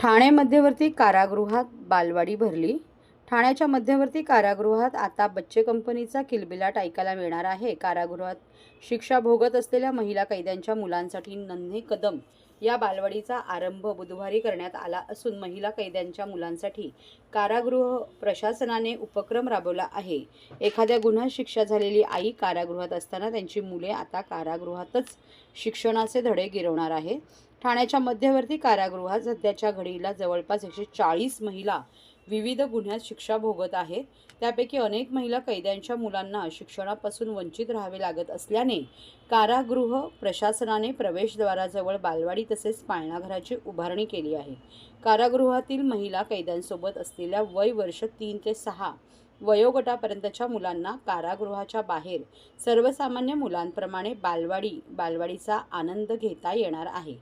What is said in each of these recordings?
ठाणे मध्यवर्ती कारागृहात बालवाडी भरली. ठाण्याच्या मध्यवर्ती कारागृहात आता बच्चे कंपनीचा किलबिलाट ऐकायला मिळणार आहे. कारागृहात शिक्षा भोगत असलेल्या महिला कैद्यांच्या मुलांसाठी नन्हे कदम या बालवाडीचा आरंभ बुधवारी करण्यात आला असून महिला कैद्यांच्या मुलांसाठी कारागृह प्रशासनाने उपक्रम राबवला आहे. एखाद्या गुन्हा शिक्षा झालेली आई कारागृहात असताना त्यांची मुले आता कारागृहातच शिक्षणाचे धडे गिरवणार आहे. ठाण्याच्या मध्यवर्ती कारागृहात सध्याच्या घडीला जवळपास एकशे चाळीस महिला विविध गुन्ह्यात शिक्षा भोगत आहेत. त्यापैकी अनेक महिला कैद्यांच्या मुलांना शिक्षणापासून वंचित राहावे लागत असल्याने कारागृह प्रशासनाने प्रवेशद्वाराजवळ बालवाडी तसेच पाळणाघराची उभारणी केली आहे. कारागृहातील महिला कैद्यांसोबत असलेल्या वय वर्ष तीन ते सहा वयोगटापर्यंतच्या मुलांना कारागृहाच्या बाहेर सर्वसामान्य मुलांप्रमाणे बालवाडी बालवाडीचा आनंद घेता येणार आहे.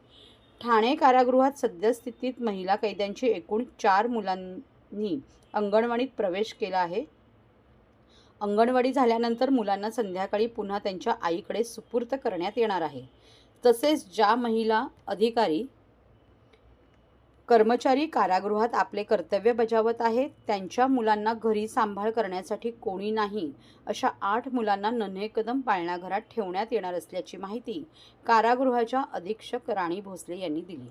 ठाणे कारागृहात सद्यस्थितीत महिला कैद्यांची एकूण चार मुलांनी अंगणवाडीत प्रवेश केला आहे. अंगणवाडी झाल्यानंतर मुलांना संध्याकाळी पुन्हा त्यांच्या आईकडे सुपूर्त करण्यात येणार आहे. तसेच ज्या महिला अधिकारी कर्मचारी कारागृहात आपले कर्तव्य बजावत आहेत. त्यांच्या मुलांना घरी सांभाळ करण्यासाठी कोणी नाही अशा आठ मुलांना नन्हे कदम पाळणाघरात ठेवण्यात येणार असल्याची माहिती कारागृहाच्या अधीक्षक राणी भोसले यांनी दिली.